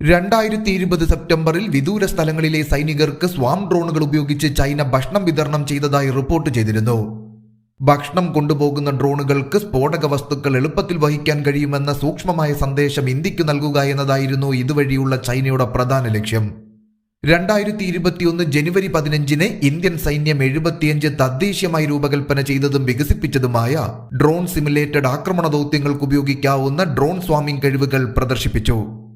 രണ്ടായിരത്തി ഇരുപത് സെപ്റ്റംബറിൽ വിദൂര സ്ഥലങ്ങളിലെ സൈനികർക്ക് സ്വാം ഡ്രോണുകൾ ഉപയോഗിച്ച് ചൈന ഭക്ഷണം വിതരണം ചെയ്തതായി റിപ്പോർട്ട് ചെയ്തിരുന്നു. ഭക്ഷണം കൊണ്ടുപോകുന്ന ഡ്രോണുകൾക്ക് സ്ഫോടക വസ്തുക്കൾ എളുപ്പത്തിൽ വഹിക്കാൻ കഴിയുമെന്ന സൂക്ഷ്മമായ സന്ദേശം ഇന്ത്യയ്ക്ക് നൽകുക എന്നതായിരുന്നു ഇതുവഴിയുള്ള ചൈനയുടെ പ്രധാന ലക്ഷ്യം. രണ്ടായിരത്തി ഇരുപത്തിയൊന്ന് ജനുവരി പതിനഞ്ചിന് ഇന്ത്യൻ സൈന്യം എഴുപത്തിയഞ്ച് തദ്ദേശീയമായി രൂപകൽപ്പന ചെയ്തതും വികസിപ്പിച്ചതുമായ ഡ്രോൺ സിമുലേറ്റഡ് ആക്രമണ ദൗത്യങ്ങൾക്ക് ഉപയോഗിക്കാവുന്ന ഡ്രോൺ സ്വാമിംഗ് കഴിവുകൾ പ്രദർശിപ്പിച്ചു.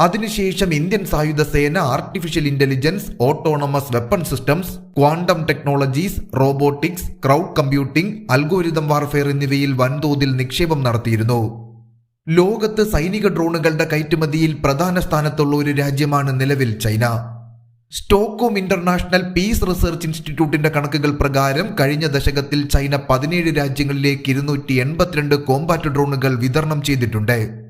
അതിനുശേഷം ഇന്ത്യൻ സായുധ സേന artificial intelligence autonomous weapon systems quantum technologies robotics crowd computing algorithm warfare എന്നിവയിൽ വൻതോതിൽ നിക്ഷേപം നടത്തിയിരുന്നു. ലോകത്ത് സൈനിക ഡ്രോണുകളുടെ കയറ്റുമതിയിൽ പ്രധാന സ്ഥാനത്തുള്ള ഒരു രാജ്യമാണ് നിലവിൽ China. Stockholm International Peace Research ഇൻസ്റ്റിറ്റ്യൂട്ടിന്റെ കണക്കുകൾ പ്രകാരം കഴിഞ്ഞ ദശകത്തിൽ ചൈന പതിനേഴ് രാജ്യങ്ങളിലേക്ക് ഇരുന്നൂറ്റി എൺപത്തിരണ്ട് കോമ്പാറ്റ് ഡ്രോണുകൾ വിതരണം ചെയ്തിട്ടുണ്ട്.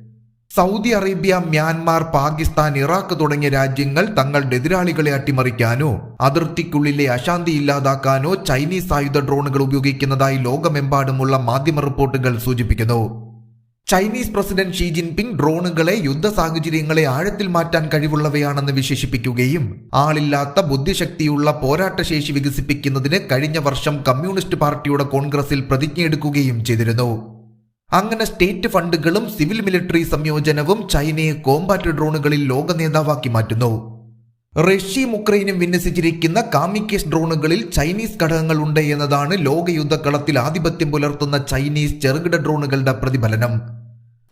Saudi Arabia Myanmar Pakistan Iraq തുടങ്ങിയ രാജ്യങ്ങൾ തങ്ങളുടെ എതിരാളികളെ അട്ടിമറിക്കാനോ അതിർത്തിക്കുള്ളിലെ അശാന്തി ഇല്ലാതാക്കാനോ ചൈനീസ് ആയുധ ഡ്രോണുകൾ ഉപയോഗിക്കുന്നതായി ലോകമെമ്പാടുമുള്ള മാധ്യമ റിപ്പോർട്ടുകൾ സൂചിപ്പിക്കുന്നു. ചൈനീസ് പ്രസിഡന്റ് ഷീ ജിൻപിങ് ഡ്രോണുകളെ യുദ്ധ സാഹചര്യങ്ങളെ ആഴത്തിൽ മാറ്റാൻ കഴിവുള്ളവയാണെന്ന് വിശേഷിപ്പിക്കുകയും ആളില്ലാത്ത ബുദ്ധിശക്തിയുള്ള പോരാട്ടശേഷി വികസിപ്പിക്കുന്നതിന് കഴിഞ്ഞ വർഷം കമ്മ്യൂണിസ്റ്റ് പാർട്ടിയുടെ കോൺഗ്രസിൽ പ്രതിജ്ഞയെടുക്കുകയും ചെയ്തിരുന്നു. അങ്ങനെ സ്റ്റേറ്റ് ഫണ്ടുകളും സിവിൽ മിലിറ്ററി സംയോജനവും ചൈനയെ കോമ്പാറ്റ് ഡ്രോണുകളിൽ ലോക നേതാവാക്കി മാറ്റുന്നു. റഷ്യയും ഉക്രൈനും വിന്യസിച്ചിരിക്കുന്ന കാമിക്കേസ് ഡ്രോണുകളിൽ ചൈനീസ് ഘടകങ്ങൾ ഉണ്ട് എന്നതാണ് ലോക യുദ്ധക്കളത്തിൽ ആധിപത്യം പുലർത്തുന്ന ചൈനീസ് ചെറുകിട ഡ്രോണുകളുടെ പ്രതിഫലനം.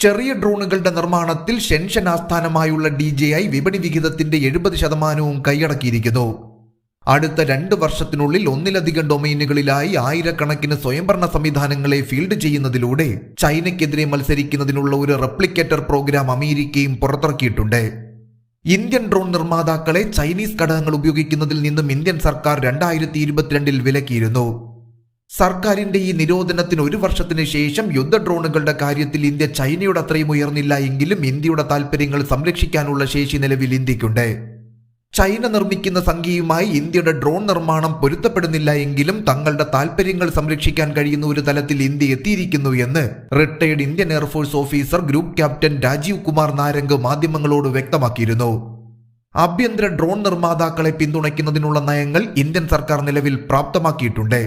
ചെറിയ ഡ്രോണുകളുടെ നിർമ്മാണത്തിൽ ഷെൻഷൻ ആസ്ഥാനമായുള്ള ഡി ജെ ഐ വിപണി വിഹിതത്തിന്റെ എഴുപത് ശതമാനവും കൈയടക്കിയിരിക്കുന്നു. അടുത്ത രണ്ട് വർഷത്തിനുള്ളിൽ ഒന്നിലധികം ഡൊമൈനുകളിലായി ആയിരക്കണക്കിന് സ്വയംഭരണ സംവിധാനങ്ങളെ ഫീൽഡ് ചെയ്യുന്നതിലൂടെ ചൈനയ്ക്കെതിരെ മത്സരിക്കുന്നതിനുള്ള ഒരു റെപ്ലിക്കേറ്റർ പ്രോഗ്രാം അമേരിക്കയും പുറത്തിറക്കിയിട്ടുണ്ട്. ഇന്ത്യൻ ഡ്രോൺ നിർമ്മാതാക്കളെ ചൈനീസ് ഘടകങ്ങൾ ഉപയോഗിക്കുന്നതിൽ നിന്നും ഇന്ത്യൻ സർക്കാർ രണ്ടായിരത്തി ഇരുപത്തിരണ്ടിൽ വിലക്കിയിരുന്നു. സർക്കാരിന്റെ ഈ നിരോധനത്തിന് ഒരു വർഷത്തിന് ശേഷം യുദ്ധ ഡ്രോണുകളുടെ കാര്യത്തിൽ ഇന്ത്യ ചൈനയുടെ അത്രയും ഉയർന്നില്ല എങ്കിലും ഇന്ത്യയുടെ താൽപ്പര്യങ്ങൾ സംരക്ഷിക്കാനുള്ള ശേഷി നിലവിൽ ഇന്ത്യക്കുണ്ട് ചൈന നിർമ്മിക്കുന്ന സംഖ്യയുമായി ഇന്ത്യയുടെ ഡ്രോൺ നിർമ്മാണം പൊരുത്തപ്പെടുന്നില്ല എങ്കിലും തങ്ങളുടെ താൽപര്യങ്ങൾ സംരക്ഷിക്കാൻ കഴിയുന്ന ഒരു തലത്തിൽ ഇന്ത്യ എത്തിയിരിക്കുന്നു എന്ന് retired Indian air force officer group captain Rajeev Kumar Narang മാധ്യമങ്ങളോട് വ്യക്തമാക്കിയിരുന്നു. ആഭ്യന്തര ഡ്രോൺ നിർമ്മാതാക്കളെ പിന്തുണയ്ക്കുന്നതിനുള്ള നയങ്ങൾ ഇന്ത്യൻ സർക്കാർ നിലവിൽ പ്രാപ്തമാക്കിയിട്ടുണ്ട്.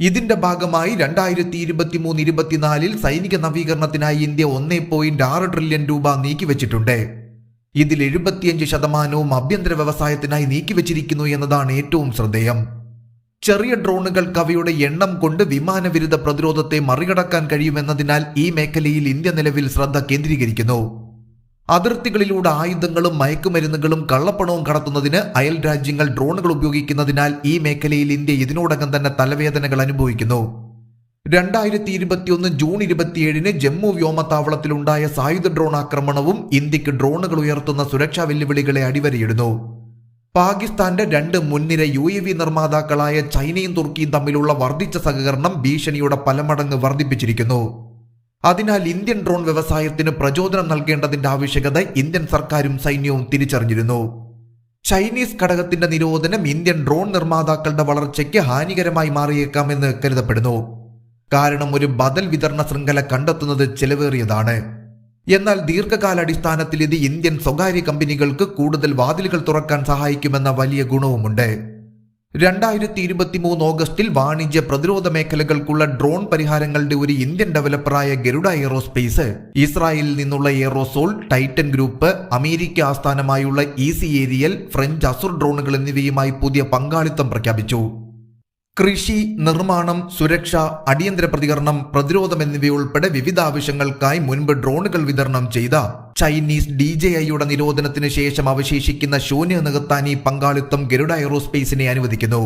ഇതിന്റെ ഭാഗമായി രണ്ടായിരത്തി ഇരുപത്തി മൂന്ന് ഇരുപത്തിനാലിൽ സൈനിക നവീകരണത്തിനായി ഇന്ത്യ ഒന്നേ പോയിന്റ് ആറ് ട്രില്യൺ രൂപ നീക്കിവച്ചിട്ടുണ്ട്. ഇതിൽ എഴുപത്തിയഞ്ച് ശതമാനവും ആഭ്യന്തര വ്യവസായത്തിനായി നീക്കിവച്ചിരിക്കുന്നു എന്നതാണ് ഏറ്റവും ശ്രദ്ധേയം. ചെറിയ ഡ്രോണുകൾ കവിയുടെ എണ്ണം കൊണ്ട് വിമാനവിരുദ്ധ പ്രതിരോധത്തെ മറികടക്കാൻ കഴിയുമെന്നതിനാൽ ഈ മേഖലയിൽ ഇന്ത്യ നിലവിൽ ശ്രദ്ധ കേന്ദ്രീകരിക്കുന്നു. അതിർത്തികളിലൂടെ ആയുധങ്ങളും മയക്കുമരുന്നുകളും കള്ളപ്പണവും കടത്തുന്നതിന് അയൽ രാജ്യങ്ങൾ ഡ്രോണുകൾ ഉപയോഗിക്കുന്നതിനാൽ ഈ മേഖലയിൽ ഇന്ത്യ ഇതിനോടകം തന്നെ തലവേദനകൾ അനുഭവിക്കുന്നു. രണ്ടായിരത്തി ഇരുപത്തിയൊന്ന് ജൂൺ ഇരുപത്തിയേഴിന് ജമ്മു വ്യോമത്താവളത്തിലുണ്ടായ സായുധ ഡ്രോൺ ആക്രമണവും ഇന്ത്യയ്ക്ക് ഡ്രോണുകൾ ഉയർത്തുന്ന സുരക്ഷാ വെല്ലുവിളികളെ അടിവരയിടുന്നു. പാകിസ്ഥാന്റെ രണ്ട് മുൻനിര യു എ വി നിർമ്മാതാക്കളായ ചൈനയും തുർക്കിയും തമ്മിലുള്ള വർദ്ധിച്ച സഹകരണം ഭീഷണിയുടെ പലമടങ്ങ് വർദ്ധിപ്പിച്ചിരിക്കുന്നു. അതിനാൽ ഇന്ത്യൻ ഡ്രോൺ വ്യവസായത്തിന് പ്രചോദനം നൽകേണ്ടതിന്റെ ആവശ്യകത ഇന്ത്യൻ സർക്കാരും സൈന്യവും തിരിച്ചറിഞ്ഞിരുന്നു. ചൈനീസ് ഘടകത്തിന്റെ നിരോധനം ഇന്ത്യൻ ഡ്രോൺ നിർമ്മാതാക്കളുടെ വളർച്ചയ്ക്ക് ഹാനികരമായി മാറിയേക്കാമെന്ന് കരുതപ്പെടുന്നു. കാരണം ഒരു ബദൽ വിതരണ ശൃംഖല കണ്ടെത്തുന്നത് ചെലവേറിയതാണ്. എന്നാൽ ദീർഘകാലാടിസ്ഥാനത്തിൽ ഇത് ഇന്ത്യൻ സ്വകാര്യ കമ്പനികൾക്ക് കൂടുതൽ വാതിലുകൾ തുറക്കാൻ സഹായിക്കുമെന്ന വലിയ ഗുണവുമുണ്ട്. രണ്ടായിരത്തി ഇരുപത്തി മൂന്ന് ഓഗസ്റ്റിൽ വാണിജ്യ പ്രതിരോധ മേഖലകൾക്കുള്ള ഡ്രോൺ പരിഹാരങ്ങളുടെ ഒരു ഇന്ത്യൻ ഡെവലപ്പറായ ഗരുഡ എയറോസ്പേസ് ഇസ്രായേലിൽ നിന്നുള്ള എയറോസോൾ ടൈറ്റൻ ഗ്രൂപ്പ് അമേരിക്ക ആസ്ഥാനമായുള്ള ഈസി ഏരിയൽ ഫ്രഞ്ച് അസുർ ഡ്രോണുകൾ എന്നിവയുമായി പുതിയ പങ്കാളിത്തം പ്രഖ്യാപിച്ചു. കൃഷി നിർമ്മാണം സുരക്ഷ അടിയന്തര പ്രതികരണം പ്രതിരോധം എന്നിവയുൾപ്പെടെ വിവിധ ആവശ്യങ്ങൾക്കായി മുൻപ് ഡ്രോണുകൾ വിതരണം ചെയ്ത ചൈനീസ് ഡി ജെ ഐയുടെ നിരോധനത്തിന് ശേഷം അവശേഷിക്കുന്ന ശൂന്യ നികത്താൻ ഈ പങ്കാളിത്തം ഗരുഡ എയറോസ്പേസിനെ അനുവദിക്കുന്നു.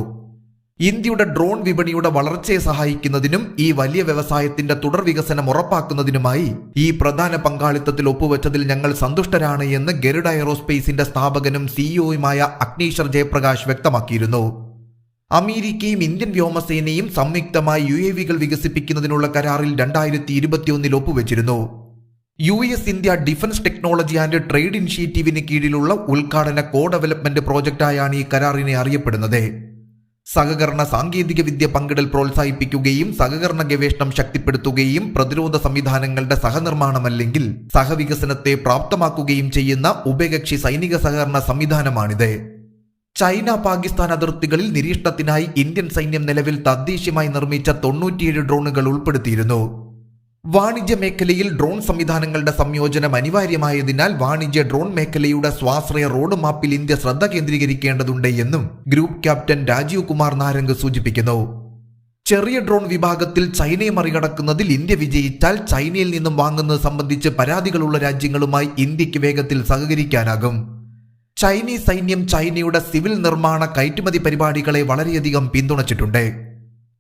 ഇന്ത്യയുടെ ഡ്രോൺ വിപണിയുടെ വളർച്ചയെ സഹായിക്കുന്നതിനും ഈ വലിയ വ്യവസായത്തിന്റെ തുടർ വികസനം ഉറപ്പാക്കുന്നതിനുമായി ഈ പ്രധാന പങ്കാളിത്തത്തിൽ ഒപ്പുവെച്ചതിൽ ഞങ്ങൾ സന്തുഷ്ടരാണ് എന്ന് ഗരുഡ എയറോസ്പേസിന്റെ സ്ഥാപകനും സിഇഒയുമായ അഗ്നീഷർ ജയപ്രകാശ് വ്യക്തമാക്കിയിരുന്നു. അമേരിക്കയും ഇന്ത്യൻ വ്യോമസേനയും സംയുക്തമായി യു എ വികൾ വികസിപ്പിക്കുന്നതിനുള്ള കരാറിൽ രണ്ടായിരത്തി ഇരുപത്തിയൊന്നിൽ ഒപ്പുവെച്ചിരുന്നു. U S India defence technology and trade ഇനിഷ്യേറ്റീവിന് കീഴിലുള്ള ഉദ്ഘാടന കോ ഡെവലപ്മെന്റ് പ്രോജക്റ്റായാണ് ഈ കരാറിനെ അറിയപ്പെടുന്നത്. സഹകരണ സാങ്കേതിക വിദ്യ പങ്കിടൽ പ്രോത്സാഹിപ്പിക്കുകയും സഹകരണ ഗവേഷണം ശക്തിപ്പെടുത്തുകയും പ്രതിരോധ സംവിധാനങ്ങളുടെ സഹനിർമ്മാണമല്ലെങ്കിൽ സഹവികസനത്തെ പ്രാപ്തമാക്കുകയും ചെയ്യുന്ന ഉഭയകക്ഷി സൈനിക സഹകരണ സംവിധാനമാണിത്. ചൈന പാകിസ്ഥാൻ അതിർത്തികളിൽ നിരീക്ഷണത്തിനായി ഇന്ത്യൻ സൈന്യം നിലവിൽ തദ്ദേശീയമായി നിർമ്മിച്ച തൊണ്ണൂറ്റിയേഴ് ഡ്രോണുകൾ ഉൾപ്പെടുത്തിയിരുന്നു. വാണിജ്യ മേഖലയിൽ ഡ്രോൺ സംവിധാനങ്ങളുടെ സംയോജനം അനിവാര്യമായതിനാൽ വാണിജ്യ ഡ്രോൺ മേഖലയുടെ സ്വാശ്രയ റോഡ് മാപ്പിൽ ഇന്ത്യ ശ്രദ്ധ കേന്ദ്രീകരിക്കേണ്ടതുണ്ട് എന്നും ഗ്രൂപ്പ് ക്യാപ്റ്റൻ രാജീവ് കുമാർ നാരംഗ് സൂചിപ്പിക്കുന്നു. ചെറിയ ഡ്രോൺ വിഭാഗത്തിൽ ചൈനയെ മറികടക്കുന്നതിൽ ഇന്ത്യ വിജയിച്ചാൽ ചൈനയിൽ നിന്നും വാങ്ങുന്നത് സംബന്ധിച്ച് പരാതികളുള്ള രാജ്യങ്ങളുമായി ഇന്ത്യയ്ക്ക് വേഗത്തിൽ സഹകരിക്കാനാകും. ചൈനീസ് സൈന്യം ചൈനയുടെ സിവിൽ നിർമ്മാണ കയറ്റുമതി പരിപാടികളെ വളരെയധികം പിന്തുണച്ചിട്ടുണ്ട്.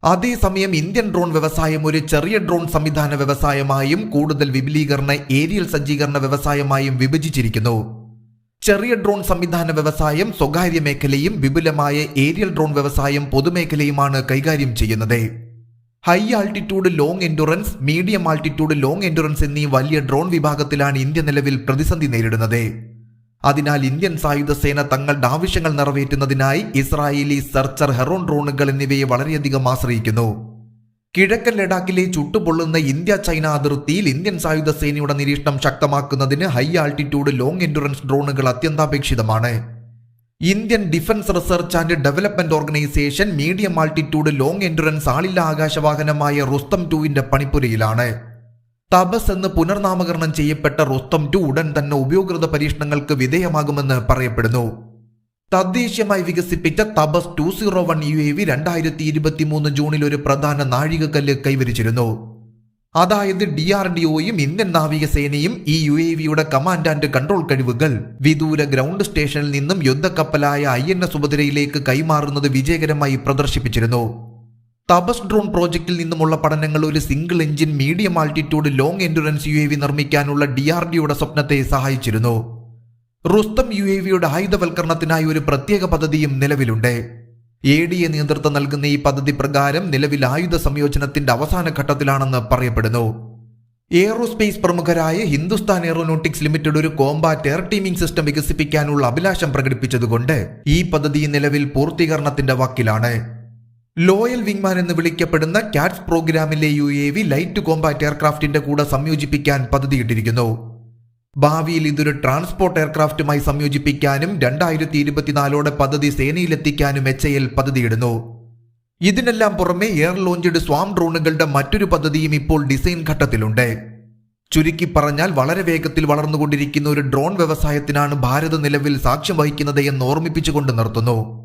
അതേസമയം ഇന്ത്യൻ ഡ്രോൺ വ്യവസായം ഒരു ചെറിയ ഡ്രോൺ സംവിധാന വ്യവസായമായും കൂടുതൽ വിപുലീകരണ ഏരിയൽ സജ്ജീകരണ വ്യവസായമായും വിഭജിച്ചിരിക്കുന്നു. ചെറിയ ഡ്രോൺ സംവിധാന വ്യവസായം സ്വകാര്യ മേഖലയും വിപുലമായ ഏരിയൽ ഡ്രോൺ വ്യവസായം പൊതുമേഖലയുമാണ് കൈകാര്യം ചെയ്യുന്നത്. High altitude long endurance medium altitude long endurance എന്നീ വലിയ ഡ്രോൺ വിഭാഗത്തിലാണ് ഇന്ത്യ നിലവിൽ പ്രതിസന്ധി നേരിടുന്നത്. അതിനാൽ ഇന്ത്യൻ സായുധ സേന തങ്ങളുടെ ആവശ്യങ്ങൾ നിറവേറ്റുന്നതിനായി ഇസ്രായേലി സെർച്ചർ ഹെറോൺ ഡ്രോണുകൾ എന്നിവയെ വളരെയധികം ആശ്രയിക്കുന്നു. കിഴക്കൻ ലഡാക്കിലെ ചുട്ടുപൊള്ളുന്ന ഇന്ത്യ ചൈന അതിർത്തിയിൽ ഇന്ത്യൻ സായുധ സേനയുടെ നിരീക്ഷണം ശക്തമാക്കുന്നതിന് ഹൈ ആൾട്ടിറ്റ്യൂഡ് ലോങ് എൻഡുറൻസ് ഡ്രോണുകൾ അത്യന്താപേക്ഷിതമാണ്. Indian defence research and development organisation medium altitude long endurance ആളില്ല ആകാശവാഹനമായ റുസ്തം ടുവിന്റെ പണിപ്പുരയിലാണ്. തപസ് എന്ന് പുനർനാമകരണം ചെയ്യപ്പെട്ട റുസ്തം ടു ഉടൻ തന്നെ ഉപയോഗൃത പരീക്ഷണങ്ങൾക്ക് വിധേയമാകുമെന്ന് പറയപ്പെടുന്നു. തദ്ദേശീയമായി വികസിപ്പിച്ച Tapas two zero one U A V രണ്ടായിരത്തി ഇരുപത്തി മൂന്ന് ജൂണിൽ ഒരു പ്രധാന നാഴികക്കല്ല് കൈവരിച്ചിരുന്നു. അതായത് ഡി ആർ ഡി ഒയും ഇന്ത്യൻ നാവികസേനയും ഈ യു എ വിയുടെ കമാൻഡ് ആൻഡ് കൺട്രോൾ കഴിവുകൾ വിദൂര ഗ്രൗണ്ട് സ്റ്റേഷനിൽ നിന്നും യുദ്ധക്കപ്പലായ ഐ എൻ എസ് ഉപതിരയിലേക്ക് കൈമാറുന്നത് വിജയകരമായി പ്രദർശിപ്പിച്ചിരുന്നു. തപസ് ഡ്രോൺ പ്രോജക്റ്റിൽ നിന്നുമുള്ള പഠനങ്ങൾ ഒരു single engine medium altitude long endurance U A V നിർമ്മിക്കാനുള്ള ഡി ആർ ഡിയുടെ സ്വപ്നത്തെ സഹായിച്ചിരുന്നു. റുസ്തം യു എ വിയുടെ ആയുധവൽക്കരണത്തിനായി ഒരു പ്രത്യേക പദ്ധതിയും നിലവിലുണ്ട്. എ ഡി എ നേതൃത്വം നൽകുന്ന ഈ പദ്ധതി പ്രകാരം നിലവിൽ ആയുധ സംയോജനത്തിന്റെ അവസാന ഘട്ടത്തിലാണെന്ന് പറയപ്പെടുന്നു. എയറോസ്പേസ് പ്രമുഖരായ ഹിന്ദുസ്ഥാൻ എയറോനോട്ടിക്സ് ലിമിറ്റഡ് ഒരു കോമ്പാറ്റ് എയർ ടീമിംഗ് സിസ്റ്റം വികസിപ്പിക്കാനുള്ള അഭിലാഷം പ്രകടിപ്പിച്ചതുകൊണ്ട് ഈ പദ്ധതി നിലവിൽ പൂർത്തീകരണത്തിന്റെ വക്കിലാണ്. ലോയൽ വിങ്മാൻ എന്ന് വിളിക്കപ്പെടുന്ന കാറ്റ്സ് പ്രോഗ്രാമിലെ U A V light combat എയർക്രാഫ്റ്റിന്റെ കൂടെ സംയോജിപ്പിക്കാൻ പദ്ധതിയിട്ടിരിക്കുന്നു. ഭാവിയിൽ ഇതൊരു ട്രാൻസ്പോർട്ട് എയർക്രാഫ്റ്റുമായി സംയോജിപ്പിക്കാനും രണ്ടായിരത്തി ഇരുപത്തിനാലോടെ പദ്ധതി സേനയിലെത്തിക്കാനും എച്ച് എൽ പദ്ധതിയിടുന്നു. ഇതിനെല്ലാം പുറമെ എയർ ലോഞ്ചഡ് സ്വാം ഡ്രോണുകളുടെ മറ്റൊരു പദ്ധതിയും ഇപ്പോൾ ഡിസൈൻ ഘട്ടത്തിലുണ്ട്. ചുരുക്കി പറഞ്ഞാൽ വളരെ വേഗത്തിൽ വളർന്നുകൊണ്ടിരിക്കുന്ന ഒരു ഡ്രോൺ വ്യവസായത്തിനാണ് ഭാരത് നിലവിൽ സാക്ഷ്യം വഹിക്കുന്നത് എന്ന് ഓർമ്മിപ്പിച്ചുകൊണ്ട് നിർത്തുന്നു.